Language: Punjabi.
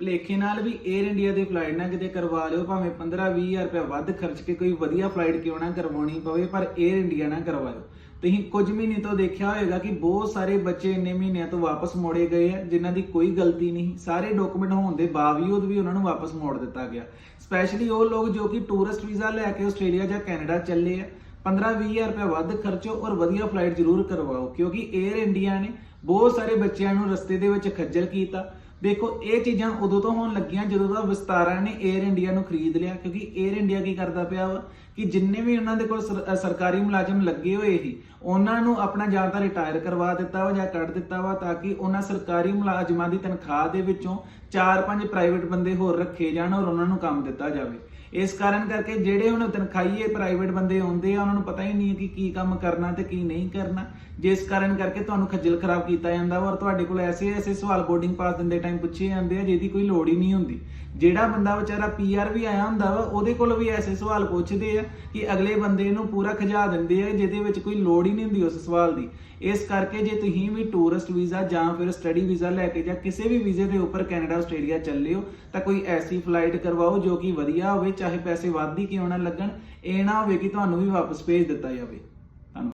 ਭਲੇਖੇ ਨਾਲ ਵੀ 에ਅਰ ਇੰਡੀਆ ਦੀ ਫਲਾਈਟ ਨਾ ਕਿਤੇ ਕਰਵਾ ਲਿਓ, ਭਾਵੇਂ 15-20000 ਰੁਪਏ ਵੱਧ ਖਰਚ ਕੇ ਕੋਈ ਵਧੀਆ ਫਲਾਈਟ ਕਿਉਂ ਨਾ ਕਰਵਾਉਣੀ ਪਵੇ, ਪਰ 에ਅਰ ਇੰਡੀਆ ਨਾ ਕਰਵਾ ਲਿਓ। ਤੁਸੀਂ ਕੁਝ ਮਹੀਨੇ ਤੋਂ ਦੇਖਿਆ ਹੋਵੇਗਾ ਕਿ ਬਹੁਤ ਸਾਰੇ ਬੱਚੇ ਇੰਨੇ ਮਹੀਨਿਆਂ ਤੋਂ ਵਾਪਸ ਮੋੜੇ ਗਏ ਆ, ਜਿਨ੍ਹਾਂ ਦੀ ਕੋਈ ਗਲਤੀ ਨਹੀਂ। ਸਾਰੇ ਡਾਕੂਮੈਂਟ ਹੋਣ ਦੇ ਬਾਵਜੂਦ ਵੀ ਉਹਨਾਂ ਨੂੰ ਵਾਪਸ ਮੋੜ ਦਿੱਤਾ ਗਿਆ। ਸਪੈਸ਼ਲੀ ਉਹ ਲੋਕ ਜੋ ਕਿ ਟੂਰਿਸਟ ਵੀਜ਼ਾ ਲੈ ਕੇ ਆਸਟ੍ਰੇਲੀਆ ਜਾਂ ਕੈਨੇਡਾ ਚੱਲੇ ਆ। 15-20000 ਰੁਪਏ ਵੱਧ ਖਰਚੋ ਔਰ ਵਧੀਆ ਫਲਾਈਟ ਜ਼ਰੂਰ ਕਰਵਾਓ, ਕਿਉਂਕਿ 에ਅਰ ਇੰਡੀਆ ਨੇ ਬਹੁਤ ਸਾਰੇ ਬੱਚਿਆਂ ਨੂੰ ਰਸਤੇ ਦੇ ਵਿੱਚ ਖੱਜਲ ਕੀਤਾ। ਦੇਖੋ, ਇਹ ਚੀਜ਼ਾਂ ਉਦੋਂ ਤੋਂ ਹੋਣ ਲੱਗੀਆਂ ਜਦੋਂ ਦਾ ਵਿਸਤਾਰਾ ਨੇ 에ਅਰ ਇੰਡੀਆ ਨੂੰ ਖਰੀਦ ਲਿਆ, ਕਿਉਂਕਿ 에ਅਰ ਇੰਡੀਆ ਕੀ ਕਰਦਾ ਪਿਆ ਵਾ? ਕਿ ਜਿੰਨੇ ਵੀ ਉਹਨਾਂ ਦੇ ਕੋਲ ਸਰ- ਸਰਕਾਰੀ ਮੁਲਾਜ਼ਮ ਲੱਗੇ ਹੋਏ ਸੀ, ਉਹਨਾਂ ਨੂੰ ਆਪਣਾ ਜਾਂ ਤਾਂ ਰਿਟਾਇਰ ਕਰਵਾ ਦਿੱਤਾ ਵਾ ਜਾਂ ਕੱਢ ਦਿੱਤਾ ਵਾ ਤਾਂ ਕਿ ਉਹਨਾਂ ਸਰਕਾਰੀ ਮੁਲਾਜ਼ਮਾਂ ਦੀ ਤਨਖਾਹ ਦੇ ਵਿੱਚੋਂ 4-5 ਪ੍ਰਾਈਵੇਟ ਬੰਦੇ ਹੋਰ ਰੱਖੇ ਜਾਣ ਔਰ ਉਹਨਾਂ ਨੂੰ ਕੰਮ ਦਿੱਤਾ ਜਾਵੇ। ਇਸ ਕਾਰਨ ਕਰਕੇ ਜਿਹੜੇ ਹੁਣ ਤਨਖਾਹੀਏ ਪ੍ਰਾਈਵੇਟ ਬੰਦੇ ਆਉਂਦੇ ਆ, ਉਹਨਾਂ ਨੂੰ ਪਤਾ ਹੀ ਨਹੀਂ ਹੈ ਕਿ ਕੀ ਕੰਮ ਕਰਨਾ ਤੇ ਕੀ ਨਹੀਂ ਕਰਨਾ। ਜਿਸ ਕਾਰਨ ਕਰਕੇ ਤੁਹਾਨੂੰ ਖੱਜਲ ਖਰਾਬ ਕੀਤਾ ਜਾਂਦਾ ਵਾ ਔਰ ਤੁਹਾਡੇ ਕੋਲ ਐਸੇ ਐਸੇ ਸਵਾਲ ਬੋਰਡਿੰਗ ਪਾਸ ਦਿੰਦੇ ਟਾਈਮ ਟਾਈਮ ਪੁੱਛੇ ਜਾਂਦੇ ਆ, ਜਿਹਦੀ ਕੋਈ ਲੋੜ ਹੀ ਨਹੀਂ ਹੁੰਦੀ। ਜਿਹੜਾ ਬੰਦਾ ਵਿਚਾਰਾ ਪੀਆਰ ਵੀ ਆਇਆ ਹੁੰਦਾ ਵਾ, ਉਹਦੇ ਕੋਲ ਵੀ ਐਸੇ ਸਵਾਲ ਪੁੱਛਦੇ ਆ ਕਿ ਅਗਲੇ ਬੰਦੇ ਨੂੰ ਪੂਰਾ ਖਜਾ ਦਿੰਦੇ ਆ, ਜਿਹਦੇ ਵਿੱਚ ਕੋਈ ਲੋੜ ਹੀ ਨਹੀਂ ਹੁੰਦੀ ਉਸ ਸਵਾਲ ਦੀ। ਇਸ ਕਰਕੇ ਜੇ ਤੁਸੀਂ ਵੀ ਟੂਰਿਸਟ ਵੀਜ਼ਾ ਜਾਂ ਫਿਰ ਸਟੱਡੀ ਵੀਜ਼ਾ ਲੈ ਕੇ ਜਾਂ ਕਿਸੇ ਵੀ ਵੀਜ਼ੇ ਦੇ ਉੱਪਰ ਕੈਨੇਡਾ ਆਸਟ੍ਰੇਲੀਆ ਚੱਲੇ ਹੋ, ਤਾਂ ਕੋਈ ਐਸੀ ਫਲਾਈਟ ਕਰਵਾਓ ਜੋ ਕਿ ਵਧੀਆ ਹੋਵੇ, ਚਾਹੇ ਪੈਸੇ ਵੱਧ ਹੀ ਕਿਉਂ ਨਾ ਲੱਗਣ। ਇਹ ਨਾ ਹੋਵੇ ਕਿ ਤੁਹਾਨੂੰ ਵੀ ਵਾਪਸ ਭੇਜ ਦਿੱਤਾ ਜਾਵੇ।